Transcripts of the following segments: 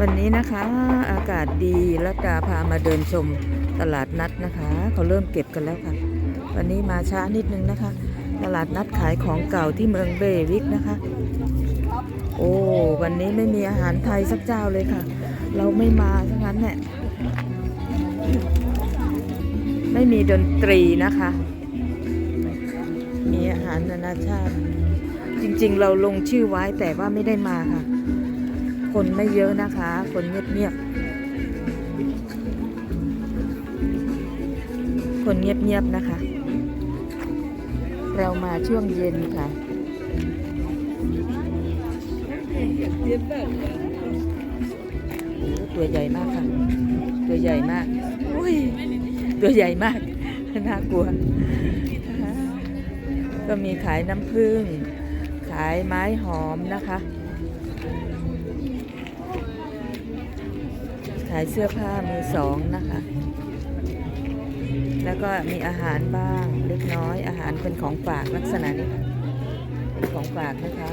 วันนี้นะคะอากาศดีรัตดาพามาเดินชมตลาดนัดนะคะเขาเริ่มเก็บกันแล้วค่ะ วันนี้มาช้านิดนึงนะคะ ตลาดนัดขายของเก่าที่เมืองเบวิกนะคะ โอ้วันนี้ไม่มีอาหารไทยสักเจ้าเลยค่ะ เราไม่มาซะงั้นแหละไม่มีดนตรีนะคะ มีอาหารนานาชาติ จริงๆ เราลงชื่อไว้แต่ว่าไม่ได้มาค่ะ คนไม่เยอะนะคะ คนเงียบๆ คนเงียบๆ นะคะ เรามาช่วงเย็นค่ะ ตัวใหญ่มากค่ะ ตัวใหญ่มาก อุ้ย ตัวใหญ่มาก น่ากลัว ก็มีขายน้ำผึ้ง ขายไม้หอมนะคะ ขายเสื้อผ้ามือสองนะคะ แล้วก็มีอาหารบ้างเล็กน้อย อาหารเป็นของฝากลักษณะนี้ค่ะเป็นของฝากนะคะ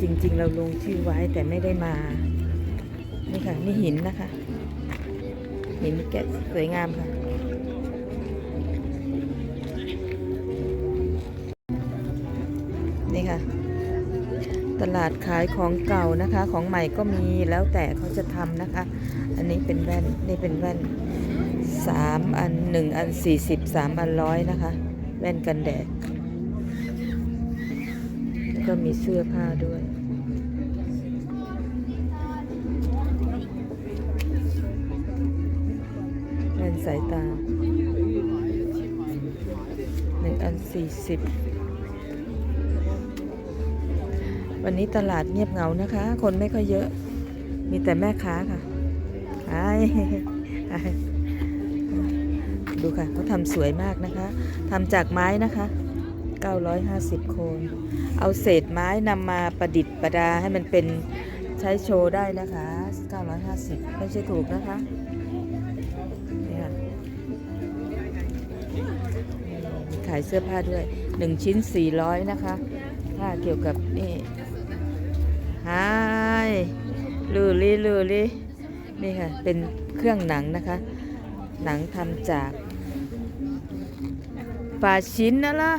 จริงๆเราลงชื่อไว้แต่ไม่ได้มา นี่ค่ะนี่หินนะคะ หินแกะสวยงามค่ะนี่ค่ะ ตลาดขายของเก่านะคะ ของใหม่ก็มีแล้วแต่เขาจะทำนะคะ อันนี้เป็นแว่นนี่เป็นแว่นสามอันหนึ่งอันสี่สิบสามอันร้อยนะคะ แว่นกันแดดแล้วก็มีเสื้อผ้าด้วยแว่นสายตาหนึ่งอันสี่สิบ วันนี้ตลาดเงียบเหงานะคะ คนไม่ค่อยเยอะ มีแต่แม่ค้าค่ะไอ้ดูค่ะเขาทำสวยมากนะคะทำจากไม้นะคะ 950 โคน เอาเศษไม้นำมาประดิษฐ์ประดาให้มันเป็นใช้โชว์ได้นะคะ 950 ไม่ใช่ถูกนะคะนี่ค่ะขายเสื้อผ้าด้วย 1 ชิ้น 400 นะคะ ผ้าเกี่ยวกับนี่ ฮายลูลี่ลูลี่นี่ค่ะ เป็นเครื่องหนังนะคะ หนังทำจากปลาชิ้นนะล่ะ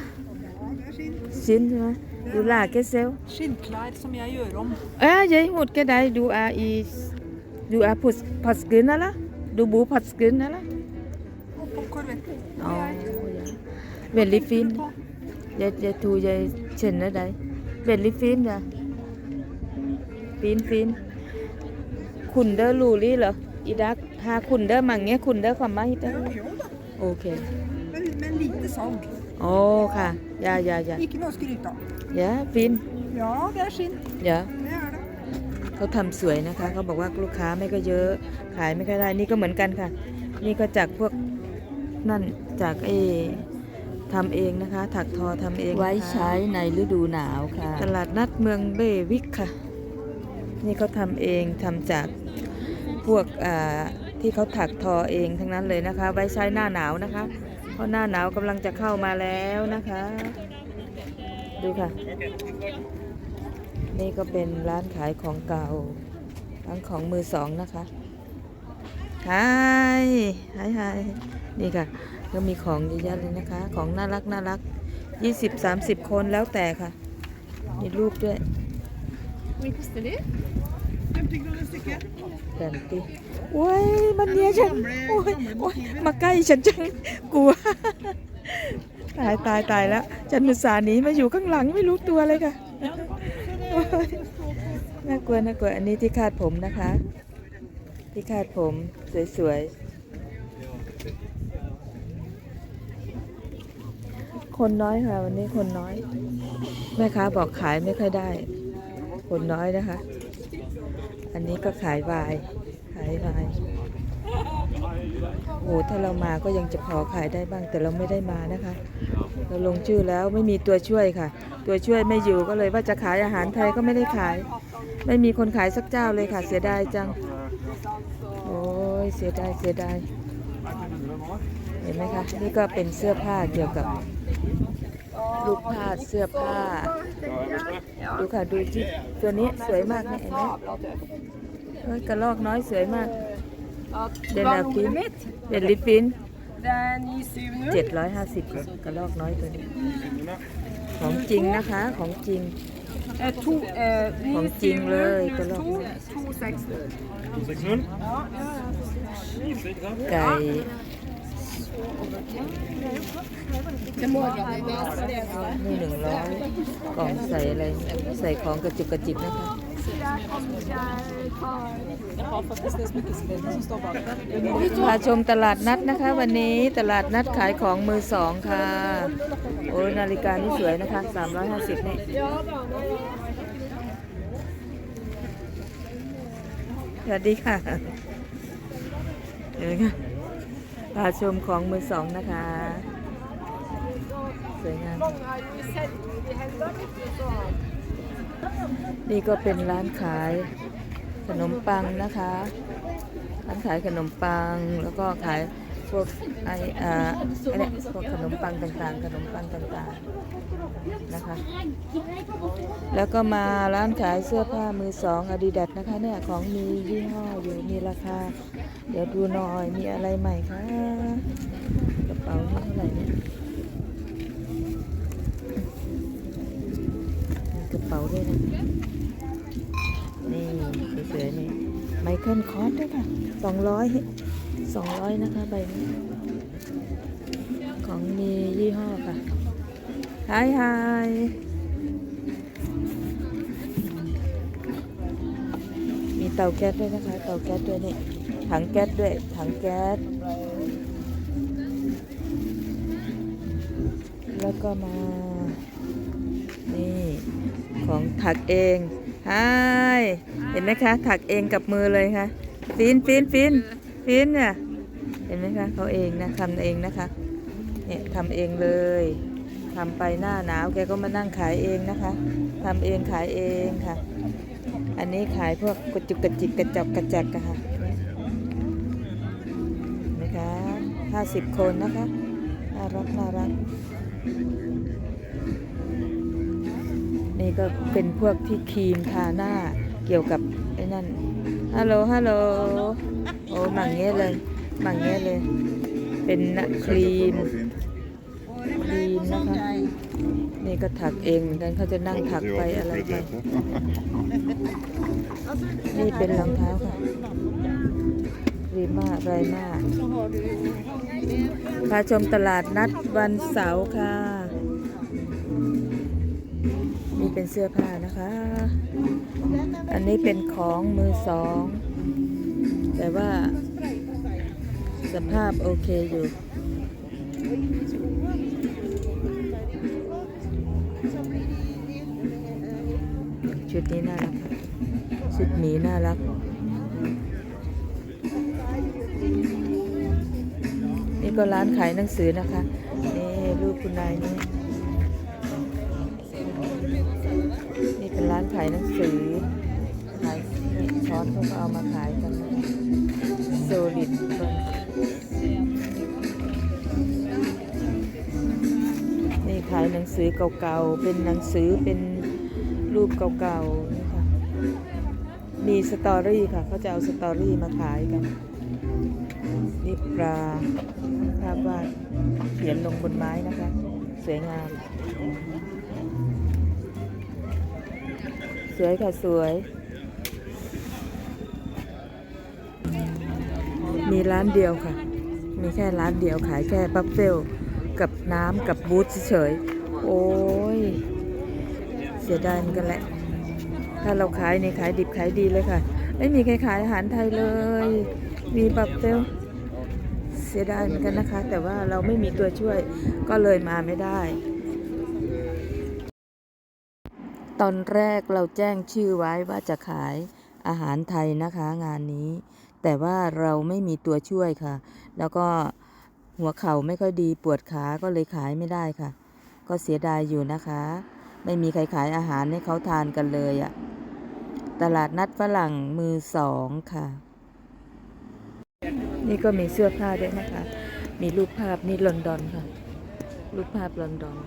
ชิ้นใช่ไหมดูล่าแกเซล Skinnklær som jeg gjør om. เอ้ยยายหดแกได้ดูอาอีดูอาพุสพัสกินนะล่ะดูบูพัสกินนะล่ะ Oppå korvetten. อ๋อเวลลิฟินยายยายทูยายเช่นนะได้เวลลิฟินจ้ะ ฟินฟินคุณเดอร์ลูลี่เหรออีดักหาคุณเดอร์มังเงี้ยคุณเดอร์ความมาฮิตเดอร์ Jo da, โอเค men, men lite salg. โอ้ค่ะยายายา Ikke noe å skryte av. ยาฟิน Ja, det er skinn. ยา Det er det. เขาทำสวยนะคะ เขาบอกว่าลูกค้าไม่ก็เยอะ ขายไม่ก็ได้ นี่ก็เหมือนกันค่ะ นี่ก็จากพวกนั่นจากเอทำเองนะคะ ถักทอทำเอง ไว้ใช้ในฤดูหนาวค่ะ ตลาดนัดเมืองเบวิกค่ะ นี่เขาทำเองทำจากพวกที่เขาถักทอเองทั้งนั้นเลยนะคะ ไว้ใช้หน้าหนาวนะคะ เพราะหน้าหนาวกำลังจะเข้ามาแล้วนะคะ ดูค่ะ นี่ก็เป็นร้านขายของเก่าร้านของมือสองนะคะฮายฮายฮายนี่ค่ะ ก็มีของเยอะแยะเลยนะคะ ของน่ารักน่ารักยี่สิบสามสิบคนแล้วแต่ค่ะ มีรูปด้วย Hvor koster de? 50 kroner stykket. แผ่นติโอ้ยมันเนี้ยฉันโอ้ยโอ้ยมาใกล้ฉันจังกลัว ตายตายตายแล้ว ฉันนุสาห์หนีมาอยู่ข้างหลังไม่รู้ตัวเลยค่ะโอ๊ยน่ากลัวน่ากลัวอันนี้ที่คาดผมนะคะ ที่คาดผมสวยๆ คนน้อยค่ะ วันนี้คนน้อย แม่ค้าบอกขายไม่ค่อยได้ คนน้อยนะคะ อันนี้ก็ขายวาย ขายวายโอ้ถ้าเรามาก็ยังจะพอขายได้บ้าง แต่เราไม่ได้มานะคะ เราลงชื่อแล้วไม่มีตัวช่วยค่ะ ตัวช่วยไม่อยู่ก็เลยว่าจะขายอาหารไทยก็ไม่ได้ขาย ไม่มีคนขายสักเจ้าเลยค่ะ เสียดายจัง โอ้ยเสียดายเสียดายเห็นไหมคะ นี่ก็เป็นเสื้อผ้าเกี่ยวกับ ลูกผ้าเสื้อผ้า Ja, ดูค่ะดูจิตัวนี้สวยมากนะเห็นไหมเฮ้ยกระลอกน้อยสวยมาก Att Den det är var fin. nog mitt. เด็ดลิปปิน Den gissar ju nu. เจ็ดร้อยห้าสิบกระลอกน้อยตัวนี้ ของจริงนะคะ ของจริง Eh, to, eh, ni Kom ser ting ju löj, nu kolla. to, to sex nu. ไก่ นี่หนึ่งร้อยกล่องใส่อะไรใส่ของกระจุกกระจิกนะคะ พาชมตลาดนัดนะคะ วันนี้ตลาดนัดขายของมือสองค่ะ โอ้ยนาฬิกานี่สวยนะคะ 350 นี่สวัสดีค่ะเดี๋ยวนะคะ พาชมของมือสองนะคะ สวยงาม นี่ก็เป็นร้านขายขนมปังนะคะ ร้านขายขนมปังแล้วก็ขาย พวกไออ่าไอเนี่ยพวกขนมปังต่างๆ ขนมปังต่างๆนะคะ แล้วก็มาร้านขายเสื้อผ้ามือสองอาดิดาสนะคะเนี่ยของมียี่ห้ออยู่มีราคา เดี๋ยวดูหน่อยมีอะไรใหม่คะกระเป๋านี่เท่าไหร่เนี่ยกระเป๋าด้วยนะนี่สวยๆนี่ไมเคิลคอร์สด้วยค่ะสองร้อย สองร้อยนะคะใบนี้ ของมียี่ห้อค่ะฮายฮายมีเตาแก๊สด้วยนะคะ เตาแก๊สด้วยนี่ ถังแก๊สด้วย ถังแก๊ส แล้วก็มา นี่ของถักเองฮายเห็นไหมคะ ถักเองกับมือเลยค่ะ ฟินฟินฟิน ฟินเนี่ยเห็นไหมคะเขาเองนะทำเองนะคะเนี่ยทำเองเลยทำไปหน้าหนาวแกก็มานั่งขายเองนะคะทำเองขายเองค่ะ อันนี้ขายพวกกระจุกกระจิกกระจอกกระจักค่ะเห็นไหมคะห้าสิบคนนะคะน่ารักน่ารัก นี่ก็เป็นพวกที่ครีมทาหน้าเกี่ยวกับไอ้นั่นฮัลโหลฮัลโหล โอ้หมังเงี้ยเลยหมังเงี้ยเลย เป็นนครีมครีมนะคะ นี่ก็ถักเองเหมือนกันเขาจะนั่งถักไปอะไรไปนี่เป็นรองเท้าค่ะรีมาไรมาพาชมตลาดนัดวันเสาร์ค่ะนี่เป็นเสื้อผ้านะคะ อันนี้เป็นของมือสอง แต่ว่าสภาพโอเคอยู่ ชุดนี้น่ารัก ชุดหมีน่ารัก นี่ก็ร้านขายหนังสือนะคะ นี่รูปคุณนายนี่นี่เป็นร้านขายหนังสือ ขายนี่ช้อนเขาก็เอามาขายกันโซลิดนี่ขายหนังสือเก่าๆ เป็นหนังสือเป็นรูปเก่าๆนี่ค่ะ มีสตอรี่ค่ะ เขาจะเอาสตอรี่มาขายกัน นี่ปลาภาพวาดเขียนลงบนไม้นะคะ สวยงาม สวยค่ะ สวย มีร้านเดียวค่ะ มีแค่ร้านเดียวขายแค่บัฟเฟลกับน้ำกับบูธเฉยๆโอ้ย เสียดายมือนกันแหละ ถ้าเราขายในขายดิบขายดีเลยค่ะ ไม่มีใครขายอาหารไทยเลย มีบัฟเฟลเสียดายเหมือนกันนะคะ แต่ว่าเราไม่มีตัวช่วยก็เลยมาไม่ได้ ตอนแรกเราแจ้งชื่อไว้ว่าจะขายอาหารไทยนะคะงานนี้ แต่ว่าเราไม่มีตัวช่วยค่ะ แล้วก็หัวเข่าไม่ค่อยดีปวดขาก็เลยขายไม่ได้ค่ะ ก็เสียดายอยู่นะคะ ไม่มีใครขายอาหารให้เขาทานกันเลยอะตลาดนัดฝรั่งมือสองค่ะ นี่ก็มีเสื้อผ้าด้วยนะคะ มีรูปภาพนี่ลอนดอนค่ะ รูปภาพลอนดอน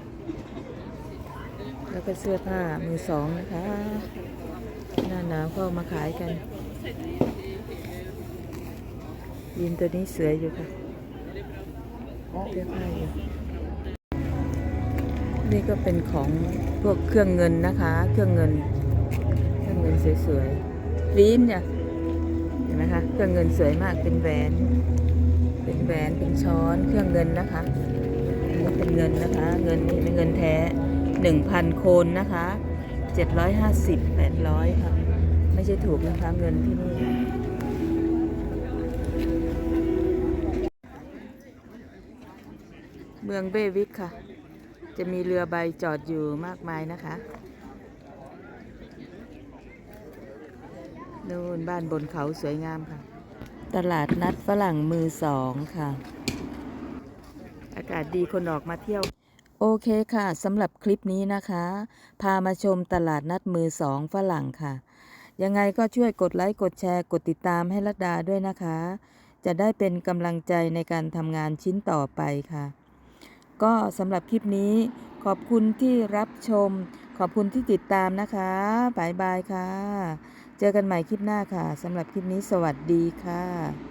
แล้วก็เสื้อผ้ามือสองนะคะ หน้าหนาวก็เอามาขายกัน ยีนตัวนี้สวยอยู่ค่ะเสื้อผ้าอยู่นี่ก็เป็นของพวกเครื่องเงินนะคะ เครื่องเงิน เครื่องเงินสวยๆวีนเนี่ยเห็นไหมคะ เครื่องเงินสวยมาก เป็นแหวน เป็นแหวน เป็นช้อน เครื่องเงินนะคะอันนี้เป็นเงินนะคะ เงินนี่เป็นเงินแท้หนึ่งพันโคนนะคะเจ็ดร้อยห้าสิบแปดร้อยค่ะ ไม่ใช่ถูกนะคะเงินที่นี่ เมืองเบวิกค่ะ จะมีเรือใบจอดอยู่มากมายนะคะนู่นบ้านบนเขาสวยงามค่ะ ตลาดนัดฝรั่งมือสองค่ะ อากาศดีคนออกมาเที่ยว โอเคค่ะสำหรับคลิปนี้นะคะ พามาชมตลาดนัดมือสองฝรั่งค่ะ ยังไงก็ช่วยกดไลค์ กดแชร์ กดติดตามให้รัดดาด้วยนะคะ จะได้เป็นกำลังใจในการทำงานชิ้นต่อไปค่ะ ก็สำหรับคลิปนี้ขอบคุณที่รับชม ขอบคุณที่ติดตามนะคะบายบายค่ะ เจอกันใหม่คลิปหน้าค่ะสำหรับคลิปนี้สวัสดีค่ะ